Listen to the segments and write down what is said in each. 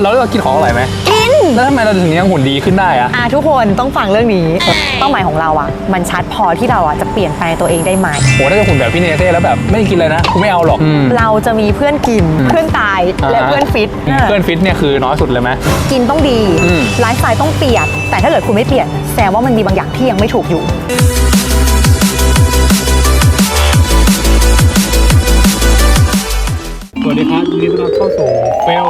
แล้วเรากินของอร่อยไหมกิน แล้วทำไมเราถึงยังหุ่นดีขึ้นได้อะอะทุกคนต้องฟังเรื่องนี้เป้าหมายของเราอะ มันชัดพอที่เราอะจะเปลี่ยนแปลงตัวเองได้ไหมโหถ้าจะหุ่นแบบพี่เนเซ่แล้วแบบไม่กินเลยนะกูไม่เอาหรอกอืมเราจะมีเพื่อนกินอืมเพื่อนตายและเพื่อนฟิตเพื่อนฟิตเนี่ยคือน้อยสุดเลยไหมกินต้องดีอืมไลฟ์สไตล์ต้องเปลี่ยน แต่ถ้าเกิดคุณไม่เปลี่ยนแสดงว่ามันมีบางอย่างที่ยังไม่ถูกอยู่สวัสดีครับยินดีต้อนรับเข้าสู่ Fail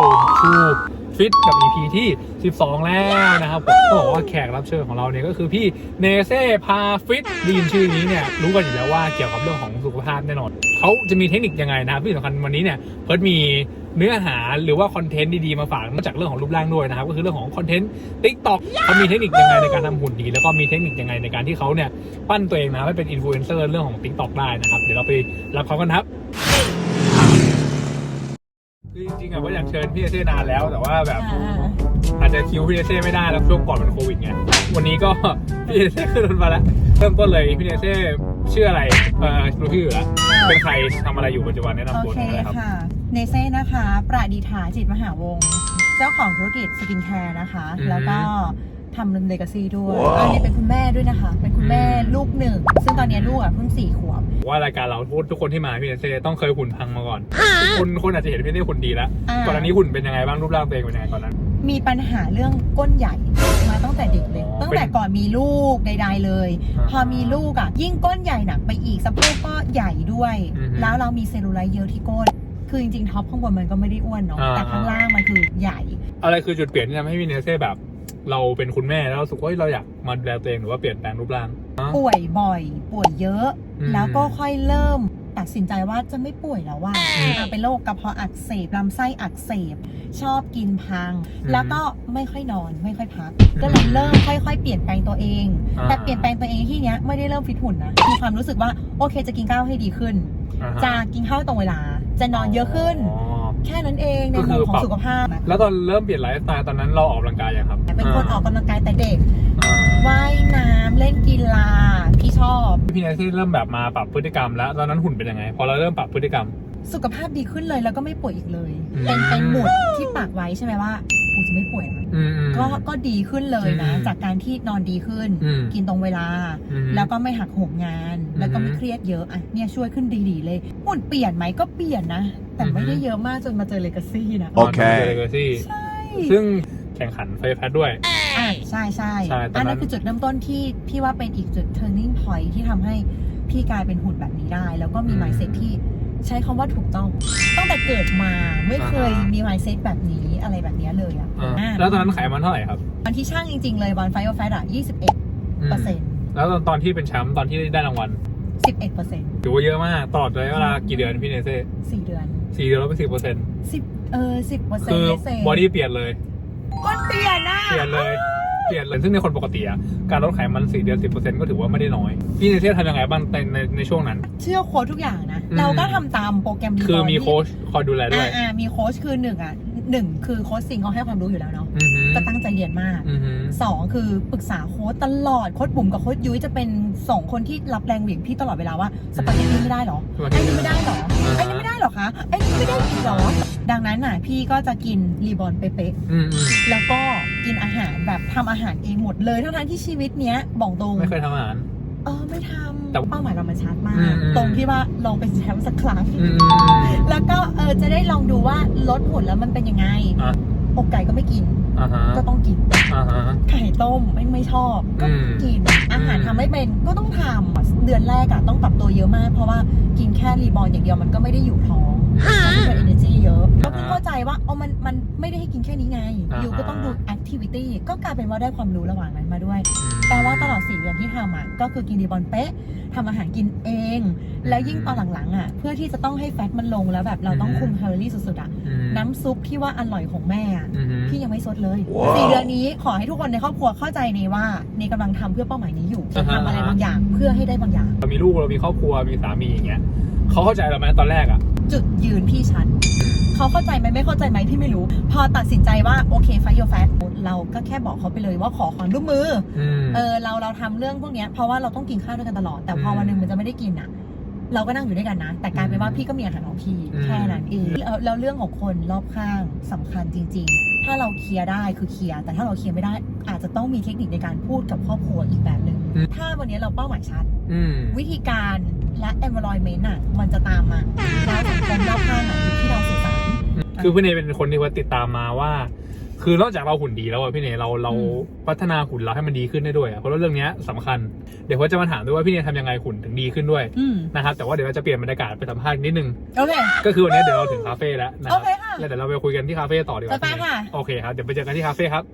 to Fit กับ EP ที่ 12 แล้วนะครับผมต้องบอกว่าแขกรับเชิญของเราเนี่ยก็คือพี่เนเซ่พาฟิตด้ยินชื่อนี้เนี่ยรู้กันอยู่แล้วว่าเกี่ยวกับเรื่องของสุขภาพแน่นอนเขาจะมีเทคนิคยังไงนะครับที่สำคัญวันนี้เนี่ยเพิร์ดมีเนื้อหาหรือว่าคอนเทนต์ดีๆมาฝากนอกจากเรื่องของรูปร่างด้วยนะครับก็คือเรื่องของคอนเทนต์ติ๊กต็อกเขามีเทคนิคยังไงในการทำหุ่นดี แล้วก็มีเทคนิคยังไงในการที่เขาเนี่ยปั้นตัวเองนะให้เป็นอินฟลูเอนเซอร์เรื่องของติ๊กต็อกได้นะครับเดี๋ยวเราไปรับเขากันครับ คือจริงๆอะว่าอยากเชิญพี่เอเซ่นานแล้วแต่ว่าแบบ อาจจะคิวพี่เอเซ่ไม่ได้แล้วช่วงก่อนเป็นโควิดไงวันนี้ก็ พี่เอเซ่ขึ้นรถมาแล้วเริ่มต้นเลยพี่เอเซ่ชื่ออะไรเอ่อรู้ชื่ออยู่แล้วเป็นใครทำอะไรอยู่ปัจจุบันแนะำตัวโอนเคหน่อยนะครับ ค่ะ เนเซ่นะคะ ประดิษฐาจิตมหาวงศ์เจ้าของธุรกิจสกินแคร์นะคะ อืม แล้วก็ ทำเลกาซีด้วยอันนี้เป็นคุณแม่ด้วยนะคะ เป็นคุณแม่อืม ลูกหนึ่ง ซึ่งตอนนี้ลูกอะเพิ่งสี่ขวบ ว่ารายการเราทุกทุกคนที่มาพี่เอเซ่ต้องเคยหุ่นพังมาก่อนคนคนอาจจะเห็นพี่เอเซ่หุ่นดีแล้วอ่า ก่อนอันนี้หุ่นเป็นยังไงบ้างรูปร่างตัวเองเป็นยังไงตอนนั้น มีปัญหาเรื่องก้นใหญ่มาตั้งแต่เด็กเลย อ๋อตั้งแต่ก่อนมีลูกใดๆเลย อ่าพอมีลูกอะ ยิ่งก้นใหญ่หนักไปอีกสะโพกก็ใหญ่ด้วย อือฮึแล้วเรามีเซลลูไลท์เยอะที่ก้น คือจริงๆท็อปข้างบนมันก็ไม่ได้อ้วนเนาะอ่า แต่ข้างล่างมันคือใหญ่ อะไรคือจุดเปลี่ยนที่ทำให้พี่เนเซ่แบบ เราเป็นคุณแม่แล้วรู้สึกว่าเฮ้ยเราอยากมาดูแลตัวเองหรือว่าเปลี่ยนแปลงรูปร่างอ๋อป่วยบ่อย ป่วยเยอะ อืม แล้วก็ค่อยเริ่มตัดสินใจว่าจะไม่ป่วยแล้วว่าอืมเป็นโรคกระเพาะอักเสบลำไส้อักเสบ ชอบกินพังอืมแล้วก็ไม่ค่อยนอนไม่ค่อยพักอืมก็เลยเริ่มค่อย ๆ เปลี่ยนแปลงตัวเอง อ่าแต่เปลี่ยนแปลงตัวเองที่เนี้ยไม่ได้เริ่มฟิตหุ่นนะมีความรู้สึกว่าโอเคจะกินข้าวให้ดีขึ้น อ่าฮะจะกินข้าวตรงเวลา จะนอนเยอะขึ้น อ๋อ แค่นั้นเองในก็คืมุอมของปรับ สุขภาพนะแล้วตอนเริ่มเปลี่ยนไลฟ์สไตล์ตอนนั้นเราออกกำลังกายยังครับเป็นคนออกกำลังกายแต่เด็ก อ่า ว่ายน้ำเล่นกีฬาพี่ชอบ พี่เนซี่เริ่มแบบมาปรับพฤติกรรมแล้ว ตอนนั้นหุ่นเป็นยังไง พอเราเริ่มปรับพฤติกรรม สุขภาพดีขึ้นเลยแล้วก็ไม่ป่วยอีกเลย อืม เป็นเป็นหมุดที่ปากไว้ใช่ไหมว่า กูจะไม่ป่วยแล้วอืมอืม ก็ก็ดีขึ้นเลยนะ อืมจากการที่นอนดีขึ้น อืมกินตรงเวลา อืมแล้วก็ไม่หักโหมงานอืมแล้วก็ไม่เครียดเยอะอะเนี่ยช่วยขึ้นดีๆเลยหุ่นเปลี่ยนไหมก็เปลี่ยนนะ แต่ไม่ได้เยอะมากจนมาเจอเลกาซี่นะโอเคเลยซี่ใช่ซึ่งแข่งขันไฟแพทด้วย อะใช่ใช่ใช่ตอนนั้น อันนั้นคือจุดเริ่มต้นที่พี่ว่าเป็นอีกจุด turning point ที่ทำให้พี่กลายเป็นหุ่นแบบนี้ได้ แล้วก็มี mindset ที่ ใช้คำว่าถูกต้อง ตั้งแต่เกิดมาไม่เคยมี mindset แบบนี้อะไรแบบนี้เลยอะอ่าอะแล้วตอนนั้นไขมันเท่าไหร่ครับวันที่ช่างจริง ๆ เลยวันไฟโอแฟตอะ21อืมเปอร์เซ็นต์แล้วตอนตอนที่เป็นแชมป์ตอนที่ได้รางวัล11เปอร์เซ็นต์ถือว่าเยอะมากตลอดระยะเวลากี่เดือนพี่เนเซ่สี่เดือนสี่เดือนลดไปสิบเปอร์เซ็นต์10เออ10เปอร์เซ็นคืต์อเลเซบอดี้เปลี่ยนเลยก้นเปลี่ยนอะเปลี่ยนเลย เปลี่ยนเลยซึ่งในคนปกติอะการลดไขมันสี่เดือนสิบเปอร์เซ็นต์ก็ถือว่าไม่ได้น้อย พี่เนเซ่ทำยังไงบ้างในในในช่วงนั้น เชื่อโค้ชทุกอย่างนะอืม เราก็ทำตามโปรแกรมดีคือมีที่โค้ชคอยดูแลด้วย อ่าอ่ามีโค้ชคือหนึ่งอะหนึ่งคือโค้ชสิงเขาให้ความรู้อยู่แล้วเนาะอือหือก็ตั้งใจเรียนมากอือหือสองคือปรึกษาโค้ชตลอดโค้ชบุ๋มกับโค้ชยุ้ยจะเป็นสองคนที่รับแรงเหวี่ยงพี่ตลอดเวลาว่าสปาเกตตี้ไม่ได้หรอสปาเกไอ้ตตี้นี่ไม่ได้หรออ่าไอ้นี่ไม่ได้หรอคะ ไอ้นี่ไม่ได้อีกหรอ ดังนั้นน่ะพี่ก็จะกินรีบอลเป๊ะอืมอืมๆแล้วก็กินอาหารแบบทำอาหารเองหมดเลยทั้งๆที่ชีวิตเนี้ยบอกตรง ไม่เคยทำอาหาร เออไม่ทแต่ำเป้าหมายเรามันชัดมาอืกมอืม ตรงที่ว่าลองเป็นแชมป์สักครั้งอืมอืมอืม แล้วก็เออจะได้ลองดูว่าลดหุ่นแล้วมันเป็นยังไงอะ อกไก่ก็ไม่กิน อ่าฮะก็ต้องกิน อ่าฮะ ไข่ต้มไม่ไม่ชอบ ก็อืมกิน อาหารอืมทำไม่เป็นก็ต้องทำเดือนแรกอะต้องปรับตัวเยอะมาก เพราะว่ากินแค่รีบอลอย่างเดียวมันก็ไม่ได้อยู่ท้องมันเป็น energy เยอะก็เพิ่งเข้าใจว่าอ๋อมันมันไม่ได้ให้กินแค่นี้ไงอ่าฮะอยู่ก็ต้องดู activity ก็กลายเป็นว่าได้ความรู้ระหว่างนั้นมาด้วยแปลว่าตลอดสี่เดือนที่ทำอะก็คือกินดีบอลเป๊ะทำอาหารกินเอง แล้วยิ่งตอนหลังๆอะ เพื่อที่จะต้องให้แฟตมันลงแล้วแบบเราต้องคุมแคลอรี่สุดๆอะอืมน้ำซุปที่ว่าอร่อยของแม่อะอืมพี่ยังไม่ซดเลยว้าวสี่เดือนนี้ขอให้ทุกคนในครอบครัวเข้าใจในว่าในกำลังทำเพื่อเป้าหมายนี้อยู่อ่าฮะทำอะไรบางอย่างเพื่อให้ได้บางอย่างเรามีลูกเรามีครอบครัวมีสามีอย่างเงี้ยเขาเข้าใจเราไหมตอนแรกอะ จุดยืนพี่ชัดเขาเข้าใจไหมไม่เข้าใจไหมพี่ไม่รู้ พอตัดสินใจว่าโอเคไฟโยแฟตเราก็แค่บอกเขาไปเลยว่าขอความร่วมมืออืมเออเราเราทำเรื่องพวกเนี้ยเพราะว่าเราต้องกินข้าวด้วยกันตลอด แต่พออืมวันหนึ่งมันจะไม่ได้กินอะ เราก็นั่งอยู่ด้วยกันนะ แต่กลายเป็นว่าพี่ก็มีอาหารของพี่อืมแค่นั้นเองแล้วแล้วเรื่องของคนรอบข้างสำคัญจริง ๆ ถ้าเราเคลียร์ได้คือเคลียร์แต่ถ้าเราเคลียร์ไม่ได้อาจจะต้องมีเทคนิคในการพูดกับครอบครัวอีกแบบหนึ่งอืมถ้าวันนี้เราเป้าหมายชัดอืมวิธีการ และ environment อะมันจะตามมาแล้วสังคมรอบข้างอะอยู่ที่เราสื่อสาร คือพี่เนยเป็นคนที่ว่าติดตามมาว่า คือนอกจากเราหุ่นดีแล้วอะพี่เนยเราเราอืม พัฒนาหุ่นเราให้มันดีขึ้นได้ด้วยอะเพราะว่าเรื่องเนี้ยสำคัญ เดี๋ยวผมจะมาถามด้วยว่าพี่เนยทำยังไงหุ่นถึงดีขึ้นด้วยอืมนะครับแต่ว่าเดี๋ยวเราจะเปลี่ยนบรรยากาศไปสัมภาษณ์นิดนึง โอเค ก็คือวันนี้เดี๋ยวเราถึงคาเฟ่แล้วนะครัโอเคค่ะ แล้วเดี๋ยวเราไปคุยกันที่คาเฟ่ต่อดีกว่าไปๆค่ะ โอเคครับ เดี๋ยวไปเจอกันที่คาเฟ่ครับ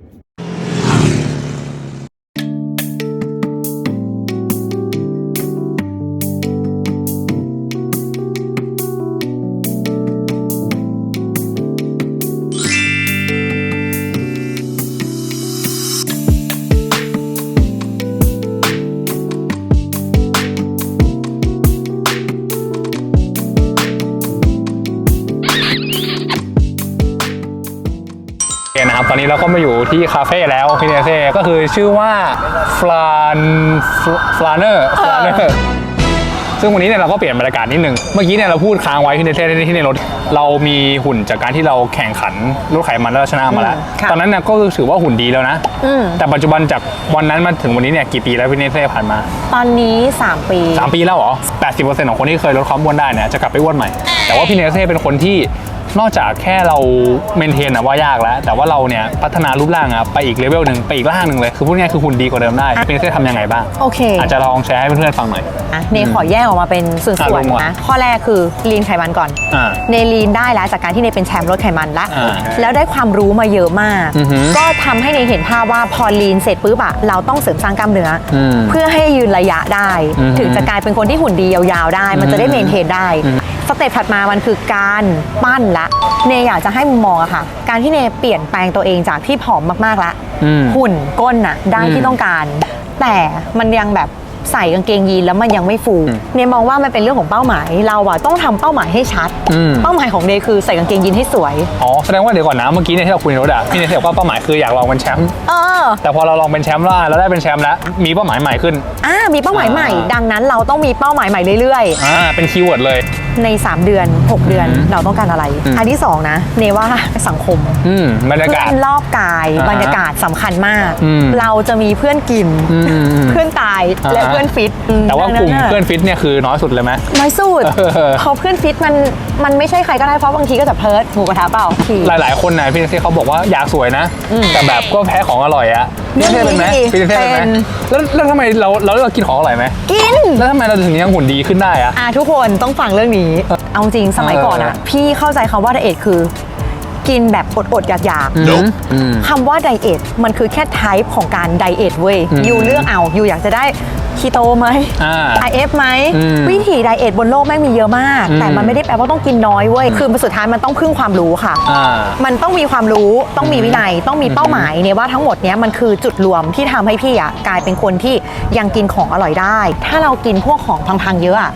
นะครับตอนนี้เราก็มาอยู่ที่คาเฟ่แล้วพี่เนเซ่ก็คือชื่อว่าฟลานฟลานเนอร์ฟลานเนอร์ซึ่งวันนี้เนี่ยเราก็เปลี่ยนบรรยากาศนิดนึง เมื่อกี้เนี่ยเราพูดค้างไว้พี่เนเซ่ที่ในรถ เรามีหุ่นจากการที่เราแข่งขันลดไขมันแล้วเราชนะมาแล้วอืมค่ะตอนนั้นเนี่ยก็ถือว่าหุ่นดีแล้วนะอืมแต่ปัจจุบันจากวันนั้นมาถึงวันนี้เนี่ยกี่ปีแล้วพี่เนเซ่ผ่านมา ตอนนี้ 3 ปี 3 ปีแล้วเหรอ 80%ของคนที่เคยลดความอ้วนได้เนี่ยจะกลับไปอ้วนใหม่ แต่ว่าพี่เนเซ่เป็นคนที่ นอกจากแค่เราเมนเทนอะว่ายากแล้ว แต่ว่าเราเนี่ยพัฒนารูปร่างอะไปอีกเลเวลหนึ่งไปอีกล่างหนึ่งเลย คือพูดง่ายๆคือหุ่นดีกว่าเดิมได้พี่เนเซ่ทำยังไงบ้าง โอเค อาจจะลองแชร์ให้เพื่อนๆฟังหน่อยอะเนขอแยกออกมาเป็นส่อะวลนงมาๆนะข้อแรกคือลีนไขมันก่อนอ่าเนลีนได้แล้วจากการที่เนเป็นแชมป์ลดไขมันละอ่าแล้วได้ความรู้มาเยอะมากอือหือก็ทำให้เนเห็นภาพว่าพอลีนเสร็จปุ๊บอะเราต้องเสริมสร้างกล้ามเนื้ออมเพื่อให้ยืนระยะได้อือหือถึงจะกลายเป็นคนที่หุ่นดียาวๆได้ มันจะได้อืมเมนเทนได้อืมสเต็ปถัดมามันคือการปั้นละเนอยากจะให้มุมมองอะค่ะ การที่เนเปลี่ยนแปลงตัวเองจากที่ผอมมากๆละอืมหุ่นก้นอะได้อืที่มต้องการ แต่มันยังแบบ ใส่กางเกงยีนแล้วมันยังไม่ฟูอืมเนมองว่ามันเป็นเรื่องของเป้าหมาย เราอะต้องทำเป้าหมายให้ชัดอืมเป้าหมายของเนคือใส่กางเกงยีนให้สวย อ๋อแสดงว่าเดี๋ยวก่อนนะเมื่อกี้เนี่ยที่เราคุยในรถอะพี่เนเซ่บอกว่าเป้าหมายคืออยากลองเป็นแชมป์เออแต่พอเราลองเป็นแชมป์แล้วเราได้เป็นแชมป์แล้วมีเป้าหมายใหม่ขึ้นอ่ามีเป้าหมายใหม่อ่าดังนั้นเราต้องมีเป้าหมายใหม่เรื่อยอ่าเป็นคีย์เวิร์ดเลยๆใน 3 เดือน 6 เดือนอืมเราต้องการอะไรอืมอันที่ 2 นะ เนว่าสังคมอืมบรรยากาศเพื่อนรอบกายอ่าฮะบรรยากาศสำคัญมากอืมเราจะมีเพื่อนกินอืมอืมเพื่อนตายอ่าฮะและเพื่อนฟิตแต่ว่ากลุ่มดังะเพื่อนฟิตเนี่ยคือน้อยสุดเลยไหมน้อยสุดเออเพราะเพื่อนฟิตมันมันไม่ใช่ใครก็ได้เพราะบางทีก็จะเพิร์ดหมูกระทะเปล่าทีหลายๆคนนะพี่เนเซ่เขาบอกว่าอยากสวยนะอืมแต่แบบก็แพ้ของอร่อยอะพี่เนเซ่เป็นไหมเรื่องนี้พี่เนเซ่เป็นไหมเป็นแล้วแล้วทำไมเราเราเรากินของอร่อยไหมกิน แล้วทำไมเราถึงยังหุ่นดีขึ้นได้อะอะทุกคนต้องฟังเรื่องนี้ เอาจริงสมัยก่อนอะเออพี่เข้าใจคำว่าไดเอทคือ กินแบบอดๆอยากอืมอืมๆคำว่าไดเอทมันคือแค่ไทป์ของการไดเอทเว้ยอืมยูเลือกเอายูอยากจะได้คีโตไหม อ่า IF ไหม อืมวิธีไดเอทบนโลกแม่งมีเยอะมาก อืม แต่มันไม่ได้แปลว่าต้องกินน้อยเว้ย คือสุดท้ายมันต้องพึ่งความรู้ค่ะ อ่า มันต้องมีความรู้ต้องมีวินัยต้องมีเป้าหมายเนี่ยว่าทั้งหมดเนี้ยมันคือจุดรวมที่ทำให้พี่อะกลายเป็นคนที่ยังกินของอร่อยได้ ถ้าเรากินพวกของพังๆเยอะอะ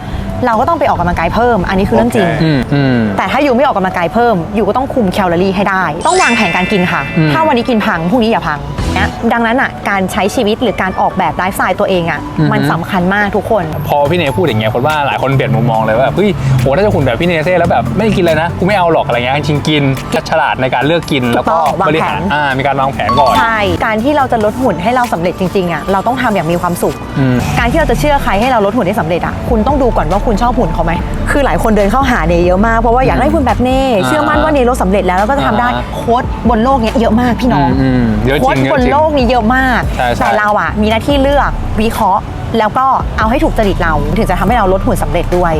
เราก็ต้องไปออกกำลังกายเพิ่ม อันนี้คือเรื่องจริง อืมอืม แต่ถ้าอยู่ไม่ออกกำลังกายเพิ่ม อยู่ก็ต้องคุมแคลอรี่ให้ได้ ต้องวางแผนการกินค่ะ อืม ถ้าวันนี้กินพังพรุ่งนี้อย่าพัง นะดังนั้นอะการใช้ชีวิตหรือการออกแบบไลฟ์สไตล์ตัวเองอะอือฮึมันสำคัญมากทุกคน พอพี่เนพูดอย่างเงี้ยคนว่าหลายคนเปลี่ยนมุมมองเลยว่าแบบเฮ้ยโหถ้าจะหุ่นแบบพี่เนเซ่แล้วแบบไม่ได้กินเลยนะกูไม่เอาหรอกอะไรเงี้ยจริงๆกินฉลาดในการเลือกกินแล้วก็ถูกต้องวางบริหารแผนอ่ามีการวางแผนก่อนใช่การที่เราจะลดหุ่นให้เราสำเร็จจริงๆอะเราต้องทำอย่างมีความสุขอืมการที่เราจะเชื่อใครให้เราลดหุ่นได้สำเร็จอะคุณต้องดูก่อนว่าคุณชอบหุ่นเขาไหมคือหลายคนเดินเข้าหาเนเยอะมากเพราะว่าอยากได้หุ่นแบบเนอ่าเชื่อมั่นว่าเนลดสำเร็จแล้วแล้วก็จะทำได้อ่าโค้ดบนโลกเนี้ยเยอะมากพี่น้องอืมเยอะจโค้ริดงเยบอะนจริงโลกนี้เยอะมาก ใช่ใช่ แต่เราอะมีหน้าที่เลือกวิเคราะห์ แล้วก็เอาให้ถูกจริตเราถึงจะทำให้เราลดหุ่นสำเร็จด้วย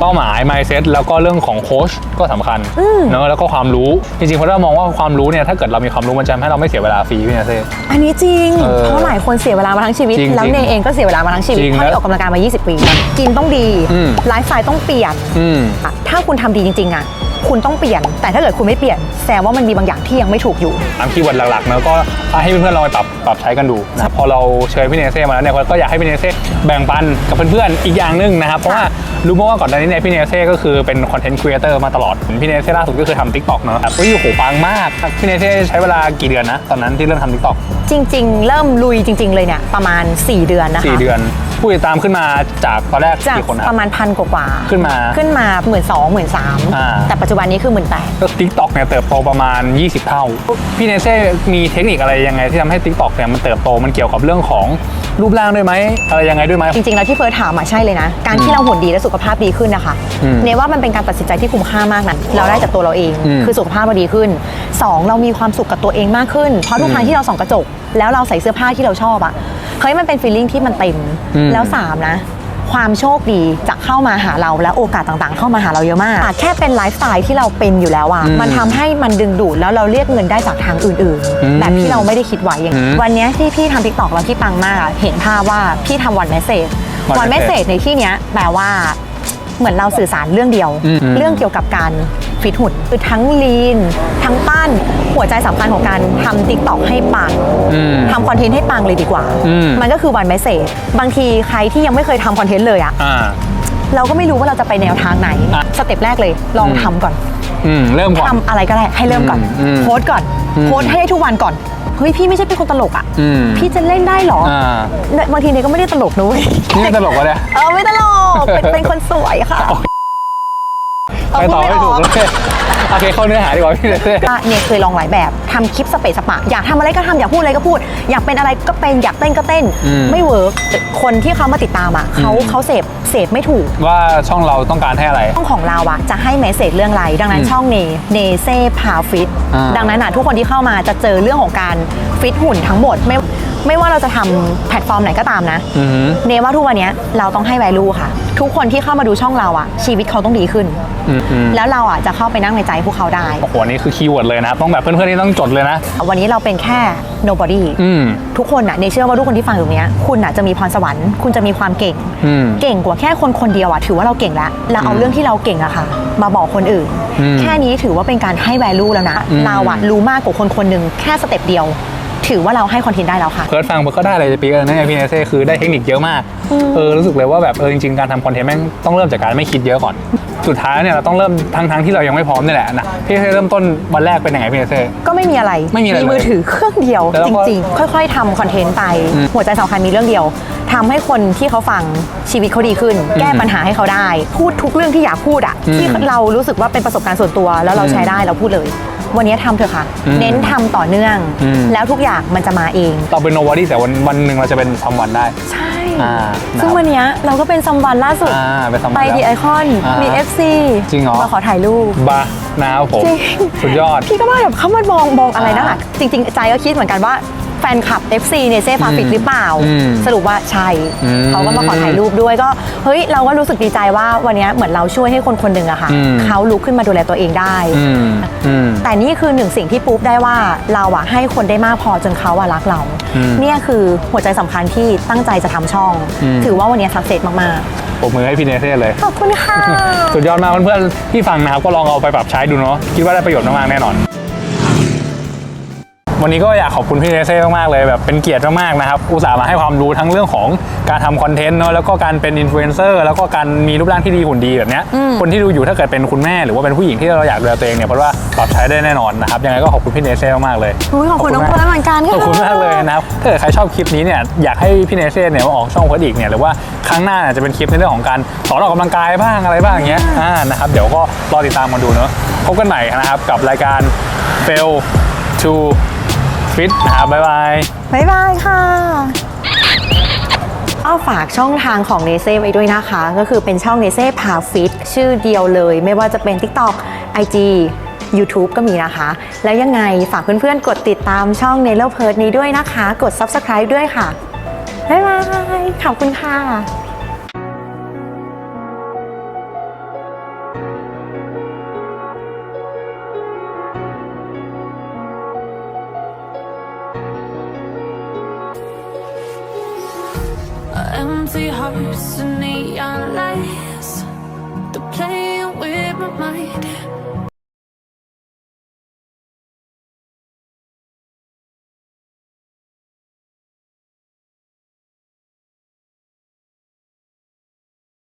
เป้าหมาย mindset แล้วก็เรื่องของโค้ชก็สำคัญอืม เนอะแล้วก็ความรู้จริงๆเพราะเรามองว่าความรู้เนี่ยถ้าเกิดเรามีความรู้มันจะทำให้เราไม่เสียเวลาฟรีพี่เนเซ่ อันนี้จริง เออเพราะหลายคนเสียเวลามาทั้งชีวิต จริงแล้วจริงเนเองก็เสียเวลามาทั้งชีวิตจริงเพราะแล้วเนออกกำลังกายมา 20 ปี กินต้องดี อืม ไลฟ์สไตล์ต้องเปลี่ยนอืม อะถ้าคุณทำดีจริงๆอะ คุณต้องเปลี่ยน แต่ถ้าเกิดคุณไม่เปลี่ยนแสดงว่ามันมีบางอย่างที่ยังไม่ถูกอยู่ ตามคีย์เวิร์ดหลักๆเนอะก็ให้เพื่อนๆลองไปปรับปรับใช้กันดูนะครับพอเราเชิญพี่เนเซ่มาแล้วเนี่ยก็อยากให้พี่เนเซ่แบ่งปันกับเพื่อนๆอีกอย่างหนึ่งนะครับเพราะว่ารู้มาว่าก่อนหน้านี้เนี่ยพี่เนเซ่ก็คือเป็นคอนเทนต์ครีเอเตอร์มาตลอดพี่เนเซ่ล่าสุดก็คือทำทิกตอกเนอะครับก็อยู่โหปังมากพี่เนเซ่ใช้เวลากี่เดือนนะตอนนั้นที่เริ่มทำทิกตอกจริง ๆ เริ่มลุยจริง ๆ เลยเนี่ยประมาณ 4 เดือนนะคะสี่เดือน ผู้ติดตามขึ้นมาจากตอนแรกจากกี่คนนะคปรับระมาณพันกว่าๆขึ้นมาขึ้นมาหมื่นสองหมื่นสามอ่าแต่ปัจจุบันนี้คือหมื่นแปดก็ทิกตอกเนี่ยเติบโตประมาณ 20 เท่า พี่เนเซ่มีเทคนิคอะไรยังไงที่ทำให้ทิกตอกเนี่ยมันเติบโตมันเกี่ยวกับเรื่องของรูปร่างด้วยไหมอะไรยังไงด้วยไหมจริงๆแล้วที่เฟิร์สถามอะใช่เลยนะ การที่เราหุ่นดีและสุขภาพดีขึ้นนะคะอืมเนยว่ามันเป็นการตัดสินใจที่คุ้มค่ามากนะเราได้จากตัวเราเองอืมคือสุขภาพเราดีขึ้นสองเรามีความสุขกับตัวเองมากขึ้นเพราะทุกครั้งที่เราส่องกระจก แล้วเราใส่เสื้อผ้าที่เราชอบอะ เฮ้ยมันเป็นฟีลลิ่งที่มันเต็ม อืม แล้วสามนะ ความโชคดีจะเข้ามาหาเราและโอกาสต่างๆ เข้ามาหาเราเยอะมากแค่เป็นไลฟ์สไตล์ที่เราเป็นอยู่แล้วอะอืมมันทำให้มันดึงดูดแล้วเราเรียกเงินได้จากทางอื่นอืมๆ แบบที่เราไม่ได้คิดไว้อย่างอืมวันเนี้ยที่พี่ทำทิกตอกแล้วที่ปังมากอะเห็นภาพว่าพี่ทำวันเมสเซจ One วันเมสเซจ message ในที่เนี้ยแปลว่าเหมือนเราสื่อสารเรื่องเดียว อืม เรื่องเกี่ยวกับการ ฟิตหุ่นคือทั้งลีน ทั้งปั้น หัวใจสำคัญของการทำทิกตอกให้ปังอืมทำคอนเทนต์ให้ปังเลยดีกว่า อืม มันก็คือวันเมสเซจบางทีใครที่ยังไม่เคยทำคอนเทนต์เลยอะอ่า เราก็ไม่รู้ว่าเราจะไปแนวทางไหน อะ สเต็ปแรกเลยลองอืมทำก่อน อืม เริ่มก่อน ทำอะไรก็ได้ให้เริ่มก่อนอืมโพสต์ก่อน อืมโพสต์ให้ได้ทุกวันก่อน เฮ้ย พี่ไม่ใช่เป็นคนตลกอะอืม พี่จะเล่นได้เหรออ่าบางทีเนี่ยก็ไม่ได้ตลกนะเว้ยนี่ไม่ตลกวะเนี่ย เออไม่ตลกเป็นเป็นคนสวยค่ะ ไปต่อไม่ถูกเลยโอเคเข้าเนื้อหาดีกว่าพี่เนเซ่ว่าเนี่ยเคยลองหลายแบบทำคลิปสเปซสปะ อยากทำอะไรก็ทำอยากพูดอะไรก็พูด อยากเป็นอะไรก็เป็นอยากเต้นก็เต้นอืมไม่เวิร์กคนที่เขามาติดตามอะเขาอืมเขาเสพเสพไม่ถูก ว่าช่องเราต้องการให้อะไร ช่องของเราอะจะให้เมสเซจเรื่องอะไร ดังนั้นอืมช่องเนเนเซ่พาฟิตอ่าดังนั้นอะทุกคนที่เข้ามาจะเจอเรื่องของการฟิตหุ่นทั้งหมดไม่ไม่ว่าเราจะทำแพลตฟอร์มไหนก็ตามนะอือหือเนว่าทุกวันเนี้ยเราต้องให้ value ค่ะ ทุกคนที่เข้ามาดูช่องเราอะชีวิตเขาต้องดีขึ้น อืมอืมแล้วเราอะจะเข้าไปนั่งในใจพวกเขาได้ โอ้โหอันนี่คือคีย์เวิร์ดเลยนะครับต้องแบบเพื่อนๆนี่ต้องจดเลยนะ วันนี้เราเป็นแค่ nobody อืม ทุกคนน่ะในเชื่อว่าทุกคนที่ฟังตรงเนี้ย คุณน่ะจะมีพรสวรรค์ คุณจะมีความเก่ง อืมเก่งกว่าแค่คนคนเดียวอะถือว่าเราเก่งแล้วเราเอาอืมเรื่องที่เราเก่งอะค่ะ มาบอกคนอื่น อืมแค่นี้ถือว่าเป็นการให้ value แล้วนะ อืม เราอะรู้มากกว่าคนคนหนึ่งแค่สเต็ปเดียว ถือว่าเราให้คอนเทนต์ได้แล้วค่ะ เพิร์ดฟังมันก็ได้เลยปีกันนะเนี่ยพี่เนเซ่คือได้เทคนิคเยอะมาก เออรู้สึกเลยว่าแบบเออจริงๆการทำคอนเทนต์แม่งต้องเริ่มจากการไม่คิดเยอะก่อน สุดท้ายเนี่ยเราต้องเริ่มทั้งๆที่เรายังไม่พร้อมนี่แหละนะพี่เนเซ่เริ่มต้นวันแรกเป็นยังไงพี่เนเซ่ ก็ไม่มีอะไรไม่มีอะไรเลยมือถือเครื่องเดียวแล้วจก็ริง ๆ ค่อย ๆทำคอนเทนต์ไป อืมหัวใจสำคัญมีเรื่องเดียวทำให้คนที่เขาฟังชีวิตเขาดีขึ้น แก้ปัญหาให้เขาได้ พูดทุกเรื่องที่อยากพูดอะอืมที่เรารู้สึกว่าเป็นประสบการณ์ส่วนตัว แล้วเราแชร์ได้เราพูดเลย วันนี้ทำเถอะค่ะ อืมเน้นทำต่อเนื่อง อืม แล้วทุกอย่างมันจะมาเอง เราเป็นโนว o ดี้แต่วันวันหนึ่งเราจะเป็นซัมวันได้ ใช่ อ่าซึ่งวันเนี้ยเราก็เป็นซัมวันล่าสุด อ่าเป็นซัมวันไปแล้วดีไอคอนมี FC จริงเหรอ มาขอถ่ายรูปบานะครับผม จริง สุดยอด พี่ก็ว่าแบบเขามามองมองอะไรนั่นแหละอ่าจริง ๆ ใจก็คิดเหมือนกันว่า แฟนคลับ FC เนี่ยเซ่ฟาฟิตอืมหรือเปล่า อืมสรุปว่าใช่อืมเขาก็มาขอถ่ายรูปด้วยก็เฮ้ยเราก็รู้สึกดีใจว่าวันเนี้ยเหมือนเราช่วยให้คนคนหนึ่งอะค่ะอืม เขาลุกขึ้นมาดูแลตัวเองได้ อืมอืม แต่นี่คือหนึ่งสิ่งที่ปุ๊บได้ว่าเราอะให้คนได้มากพอจนเขาอะรักเรา อืมเนี่ยคือหัวใจสำคัญที่ตั้งใจจะทำช่อง อืม ถือว่าวันนี้สักเซสมากปรบมือให้พี่เนเซ่เลย ๆขอบคุณค่ะ สุดยอดมากเพื่อนๆที่ฟังนะครับก็ลองเอาไปปรับใช้ดูเนาะคิดว่าได้ประโยชน์มากๆแน่นอน วันนี้ก็อยากขอบคุณพี่เนเซ่มากๆเลยแบบเป็นเกียรติมากๆนะครับอุตส่าห์มาให้ความรู้ทั้งเรื่องของการทำคอนเทนต์เนาะแล้วก็การเป็นอินฟลูเอนเซอร์แล้วก็การมีรูปร่างที่ดีหุ่นดีแบบเนี้ยอืม คนที่ดูอยู่ถ้าเกิดเป็นคุณแม่หรือว่าเป็นผู้หญิงที่เราอยากดูแลตัวเองเนี่ยเพราะว่าปรับใช้ได้แน่นอนนะครับยังไงก็ขอบคุณพี่เนเซ่มากๆเลย อุ๊ยขอบคุณน้องเฟิร์สเหมือนกันค่ะ ขอบคุณมากเลยนะครับถ้าเกิดใครชอบคลิปนี้เนี่ยอยากให้พี่เนเซ่เนี่ยมาออกช่องเพิร์ดอีกเนี่ยหรือว่าครั้งหน้าเนี่ยจะเป็นคลิปในเรื่องของการสอนออกกำลังกายบ้างอะไรบ้างอย่างเงี้ยอ่านะครับเดี๋ยวก็รอติดตามมาดูเนอะพบกันใหม่นะครับกับรายการ fail to fit นะครับบ๊ายบาย บ๊ายบายค่ะเอาฝากช่องทางของเนเซ่ไว้ด้วยนะคะ ก็คือเป็นช่องเนเซ่พาฟิตชื่อเดียวเลย ไม่ว่าจะเป็น TikTok IG YouTube ก็มีนะคะ แล้วยังไงฝากเพื่อนๆ กดติดตามช่องเนเลเพิร์ดนี้ด้วยนะคะ กด Subscribe ด้วยค่ะ บ๊ายบาย ขอบคุณค่ะ Empty hearts and neon lights. They're playing with my mind.